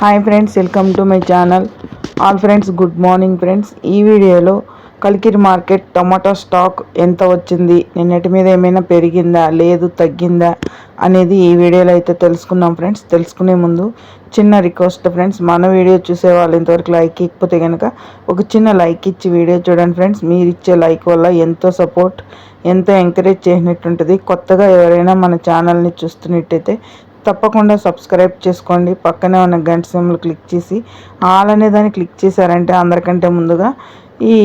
Hi friends welcome to my channel all friends good morning friends ఈ వీడియోలో Kalikiri market tomato stock ఎంత వచ్చింది నిన్నటి మీద ఏమైనా పెరిగిందా లేదు తగ్గిందా అనేది ఈ వీడియోలో అయితే తెలుసుకుందాం ఫ్రెండ్స్ తెలుసుకునే ముందు చిన్న రిక్వెస్ట్ ఫ్రెండ్స్ మన వీడియో చూసే వాళ్ళు ఇంతవరకు లైక్ ఇకపోతే కనుక ఒక చిన్న లైక్ ఇచ్చి వీడియో చూడండి ఫ్రెండ్స్ మీరు ఇచ్చే లైక్ వల్ల ఎంతో సపోర్ట్ ఎంతో ఎంకరేజ్ చేసినట్టుంటుంది. కొత్తగా ఎవరైనా మన ఛానల్ని చూస్తున్నట్టయితే తప్పకుండా సబ్స్క్రైబ్ చేసుకోండి. పక్కనే ఉన్న గంట సింబల్ క్లిక్ చేసి ఆల్ అనే దాన్ని క్లిక్ చేశారంటే అందరికంటే ముందుగా ఈ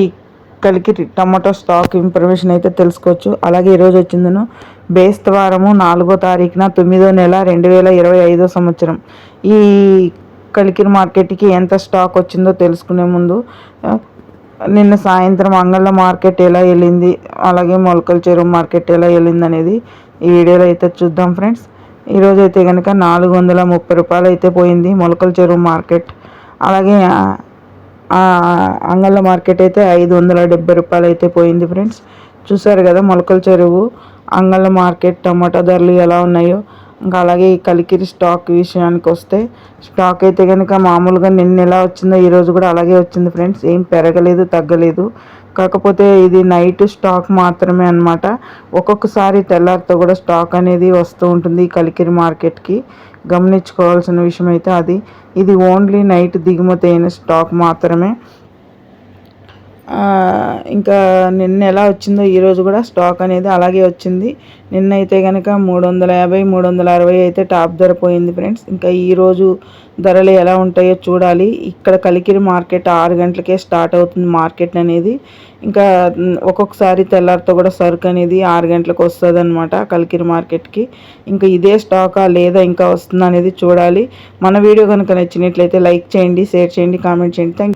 కలికి టమాటో స్టాక్ ఇన్ఫర్మేషన్ అయితే తెలుసుకోవచ్చు. అలాగే ఈరోజు వచ్చిందను బేస్తవారము నాలుగో తారీఖున తొమ్మిదో నెల రెండు వేల ఇరవై ఐదో సంవత్సరం. ఈ కలికిరి మార్కెట్కి ఎంత స్టాక్ వచ్చిందో తెలుసుకునే ముందు నిన్న సాయంత్రం అంగళ్ళ మార్కెట్ ఎలా వెళ్ళింది అలాగే మొలకల చెరువు మార్కెట్ ఎలా వెళ్ళింది అనేది ఈ వీడియోలో అయితే చూద్దాం ఫ్రెండ్స్. ఈరోజు అయితే కనుక నాలుగు వందల ముప్పై రూపాయలు అయితే పోయింది మొలకల చెరువు మార్కెట్. అలాగే అంగళ్ళ మార్కెట్ అయితే ఐదు వందల డెబ్బై రూపాయలు అయితే పోయింది ఫ్రెండ్స్. చూసారు కదా మొలకల చెరువు అంగళ్ళ మార్కెట్ టమాటా ధరలు ఎలా ఉన్నాయో. ఇంకా అలాగే ఈ కలికిరి స్టాక్ విషయానికి వస్తే స్టాక్ అయితే కనుక మామూలుగా నిన్న ఎలా వచ్చిందో ఈరోజు కూడా అలాగే వచ్చింది ఫ్రెండ్స్. ఏం పెరగలేదు తగ్గలేదు. కాకపోతే ఇది నైట్ స్టాక్ మాత్రమే అనమాట ఒక్కొక్కసారి తెల్లారితో కూడా స్టాక్ అనేది వస్తూ ఉంటుంది కలికిరి మార్కెట్కి. గమనించుకోవాల్సిన విషయం అయితే అది. ఇది ఓన్లీ నైట్ దిగుమతి అయిన స్టాక్ మాత్రమే. ఇంకా నిన్న ఎలా వచ్చిందో ఈరోజు కూడా స్టాక్ అనేది అలాగే వచ్చింది. నిన్న అయితే కనుక మూడు వందల యాభై మూడు వందల అరవై అయితే టాప్ ధర పోయింది ఫ్రెండ్స్. ఇంకా ఈరోజు ధరలు ఎలా ఉంటాయో చూడాలి. ఇక్కడ కలికిరి మార్కెట్ ఆరు గంటలకే స్టార్ట్ అవుతుంది మార్కెట్ అనేది. ఇంకా ఒక్కొక్కసారి తెల్లారితో కూడా సరుకు అనేది ఆరు గంటలకు వస్తుంది అనమాట కలికిరి మార్కెట్కి. ఇంకా ఇదే స్టాకా లేదా ఇంకా వస్తుందా అనేది చూడాలి. మన వీడియో కనుక నచ్చినట్లయితే లైక్ చేయండి షేర్ చేయండి కామెంట్ చేయండి. థ్యాంక్